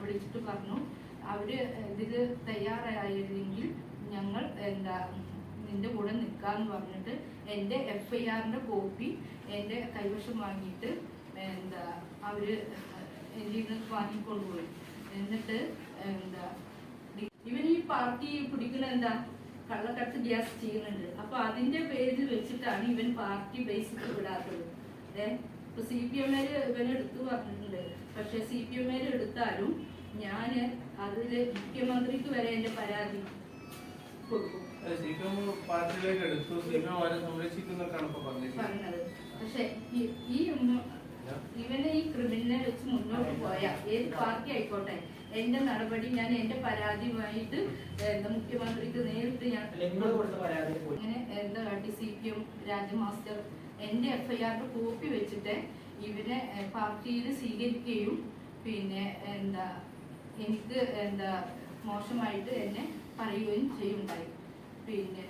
വിളിച്ചിട്ട് പറഞ്ഞു. അവർ ഇതിൽ തയ്യാറായില്ലെങ്കിൽ ഞങ്ങൾ എന്താ നിന്റെ കൂടെ നിൽക്കാന്ന് പറഞ്ഞിട്ട് എന്റെ എഫ് ഐ ആറിന്റെ കോപ്പി എന്റെ കൈവശം വാങ്ങിയിട്ട് എന്താ അവർ എന്റെ വാങ്ങിക്കൊണ്ടുപോയി. എന്നിട്ട് എന്താ ഇവൻ ഈ പാർട്ടി പിടിക്കുന്ന എന്താ കള്ളക്കടത്ത് ഗ്യാസ് ചെയ്യുന്നുണ്ട്. അപ്പൊ അതിന്റെ പേരിൽ വെച്ചിട്ടാണ് ഇവൻ പാർട്ടി ബേസിൽ വിടാത്തത്. ഏ? ഇപ്പൊ സി പി എം ഇവൻ എടുത്തു പറഞ്ഞിട്ടുണ്ട്. പക്ഷെ സി പി എം എടുത്താലും ഞാൻ അതിൽ മുഖ്യമന്ത്രിക്ക് വരെ എന്റെ പരാതി കൊടുക്കും. പക്ഷെ ഈ ക്രിമിനലിനെ വെച്ച് മുന്നോട്ട് പോയ. ഏത് പാർട്ടി ആയിക്കോട്ടെ എന്റെ നടപടി ഞാൻ എന്റെ പരാതിയുമായിട്ട് എന്താ മുഖ്യമന്ത്രിക്ക് നേരിട്ട് ഞാൻ അങ്ങനെ എന്താ കാട്ടി സി പി എം രാജമാസ്റ്റർ എന്റെ എഫ്ഐആറിന്റെ കോപ്പി വെച്ചിട്ട് ഇവരെ പാർട്ടിയിൽ സ്വീകരിക്കുകയും പിന്നെ എന്താ എനിക്ക് എന്താ മോശമായിട്ട് എന്നെ പറയുകയും ചെയ്യുണ്ടായി. പിന്നെ